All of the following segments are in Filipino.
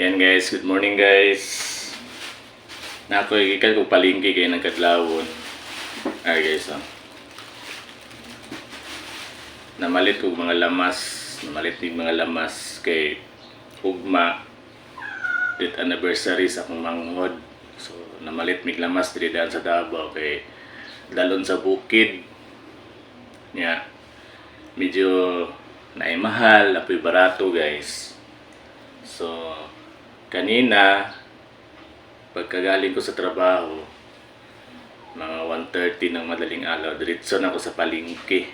Yan guys, good morning guys. Na ako ikan ko palingki kay nagkadlawon. Ay guys, oh. Namalit ko mga lamas, namalit ko mga lamas kay ugma date anniversary sa akong manghod. So namalit mig lamas daan sa Davao kay dalon sa bukid. Nya medyo naimahal, apoy barato guys. So, kanina, pagkagaling ko sa trabaho, mga 1.30 ng madaling araw, diretso na ako sa palingki.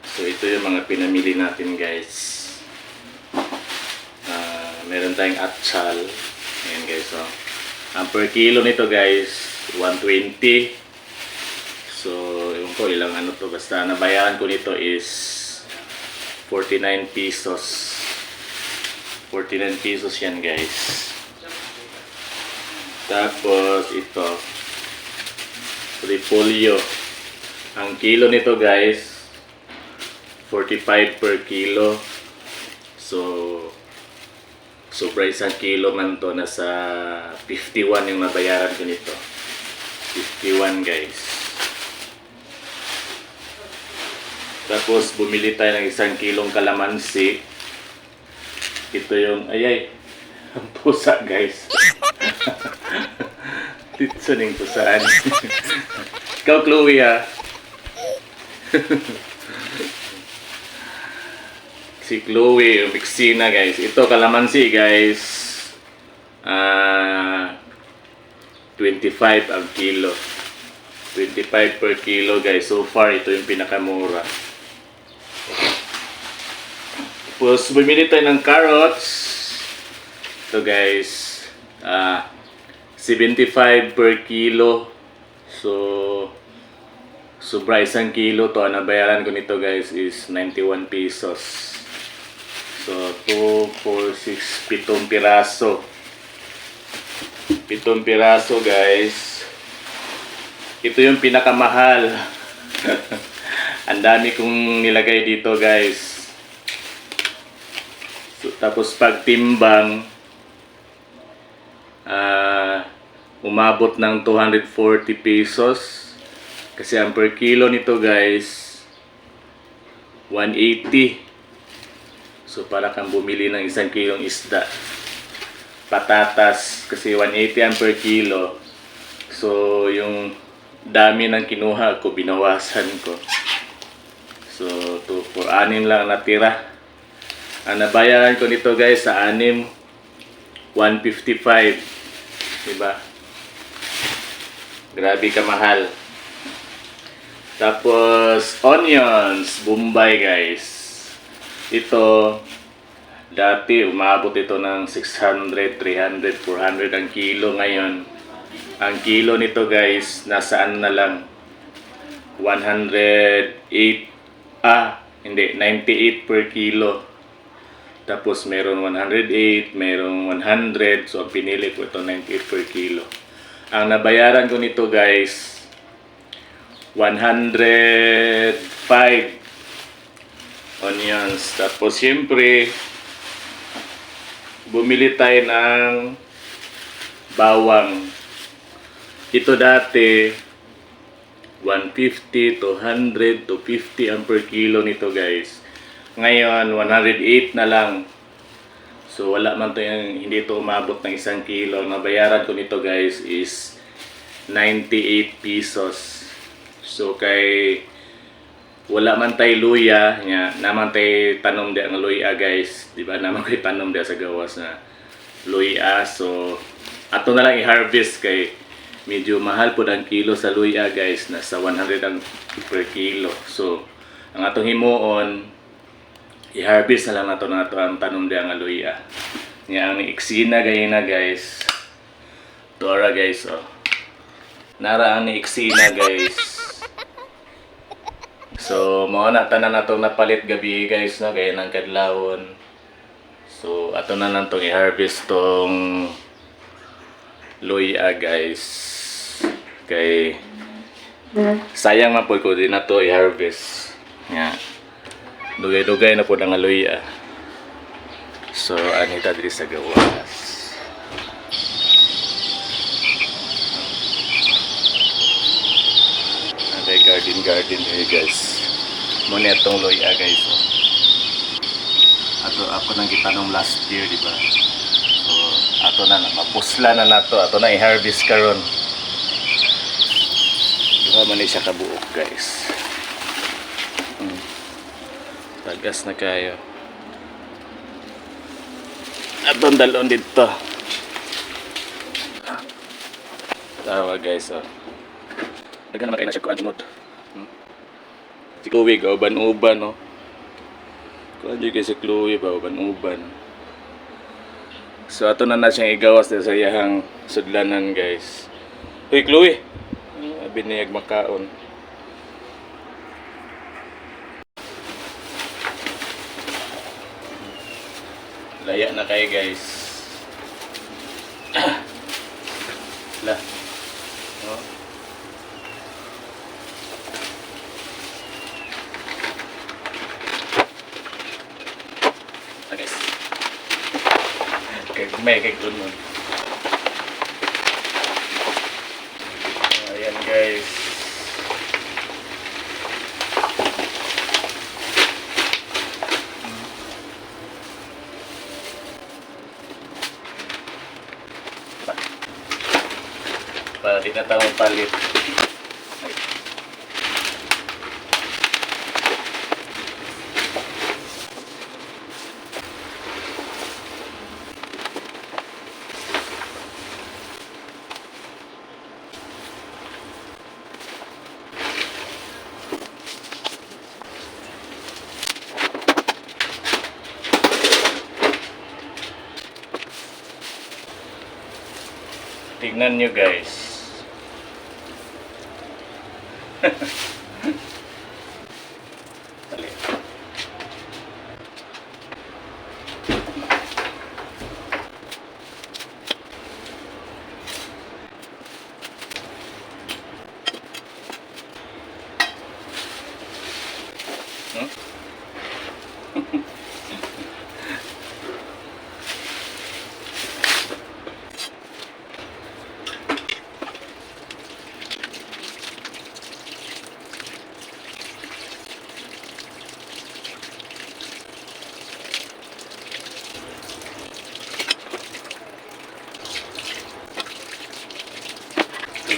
So, ito yung mga pinamili natin guys. Ah, meron tayong atsal. Ayan guys, oh. Ang per kilo nito guys, 120. So, ewan ko ilang ano to. Basta nabayaran ko nito is 49 pesos. 49 pesos yan guys. Tapos ito. Repolyo. Ang kilo nito guys, 45 per kilo. So, sobra isang kilo man to. Nasa 51 yung nabayaran ko nito. 51 guys. Tapos bumili tayo ng isang kilong kalamansi. Ito yung, ayay, ang pusa guys. Titso ning pusaan. Ikaw Chloe ha. si Chloe, Vixina guys. Ito kalamansi guys. Ah, 25 ang kilo. 25 per kilo guys. So far, ito yung pinakamura. Tapos, bumili tayo ng carrots. Ito guys. Ah, 75 per kilo. So, sobra isang kilo to. Nabayaran ko nito guys is 91 pesos. So, 2, 4, 6, pitong piraso. Pitong piraso guys. Ito yung pinakamahal. Ang dami kong nilagay dito guys. Tapos pag timbang, ah, umabot ng 240 pesos. Kasi ang per kilo nito guys, 180. So para kang bumili ng isang kilong isda. Patatas, kasi 180 ang per kilo. So yung dami ng kinuha ko, binawasan ko. So, to, for anim lang natira. Ang nabayaran ko nito guys sa anim, 155. Diba? Grabe ka mahal. Tapos, onions, Bombay guys. Ito, dati umabot ito ng 600, 300, 400 ang kilo ngayon. Ang kilo nito guys, nasaan na lang? 108, ah, hindi, 98 per kilo. Tapos meron 108, meron 100. So, ang pinili ko ito 98 per kilo. Ang nabayaran ko nito guys, 105 onions. Tapos, siyempre, bumili tayo ng bawang. Ito dati, 150 to 100 to 50 ang per kilo nito guys. Ngayon, 108 na lang. So, wala man to yung, hindi to umabot ng isang kilo. Nabayaran ko nito guys is 98 pesos. So, kay wala man tay luya nya naman tay tanom di ang luya guys di ba naman kay tanom di sa gawas na luya so ato na lang i-harvest kay medyo mahal po ang kilo sa luya guys nasa 100 ang per kilo so ang atong himuon i-harvest na lang nato nato ang tanom di ang luya nya ang iksina gayina guys Dora guys oh nara ang iksina guys So, mo na tanan na itong napalit gabi guys na gaya ng kadlawon. So, ato na lang i-harvest tong luya guys. Kay sayang man po ko din na to i-harvest. Nga. Dugay-dugay na po ng luya. So, anita diri sa gawas. Ada garden garden here guys. Muna itong loya guys. Oh. Ato ako nang gitanong last year, di ba? So, ato na na mapusla na nato, ato na i-harvest karon. Duha man siya kabuok, guys. Tagas na kayo. Atong dalon dito. Tawa guys, oh. Dagan naman kayo na siya kuhan sunod. Hmm. Si Chloe, kauban-uban, no? Kuhan dyan kay si Chloe, kauban-uban. So, ato na na siyang igawas sa iyahang sudlanan, guys. Uy, Chloe! Ah, Binayag makaon. Laya na kayo, guys. La. Oh. Ah, guys. Kay may kay Kunun. Ayan guys. Para di na tayo palit. Tingnan nyo guys. Dali. Hmm?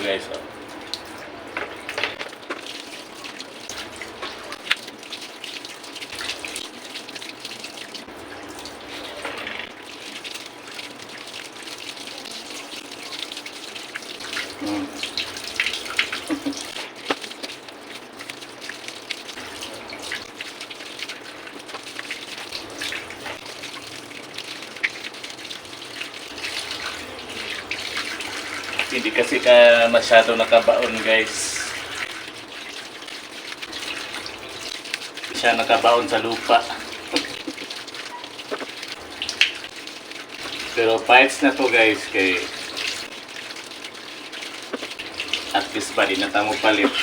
Ito guys, Hindi kasi ka masyado nakabaon guys. Siya nakabaon sa lupa. Pero fights na to guys kay at least ba di na palit.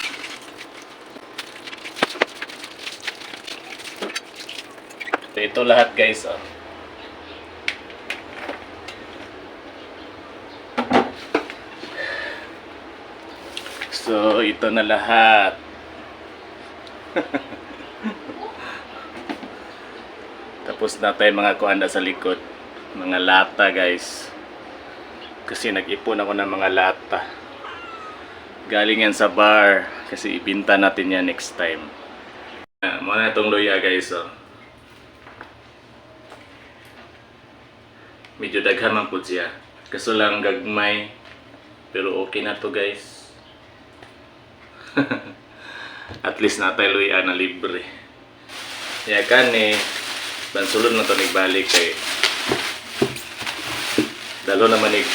Ito lahat guys oh. So, ito na lahat. Tapos na tayo mga kuhanda sa likod. Mga lata guys. Kasi nag-ipon ako ng mga lata. Galing yan sa bar. Kasi ibinta natin yan next time. Uh, muna itong luya guys. Oh. Medyo daghan man po siya. Kaso lang gagmay. Pero okay na to guys. At least na tayo na libre. Ya kan eh. Bansulod na to nagbalik kay Dalo naman ni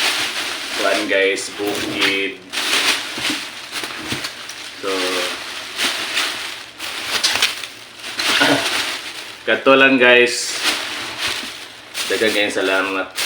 kuan guys, bukid. So Kato lang guys. Kayong salamat.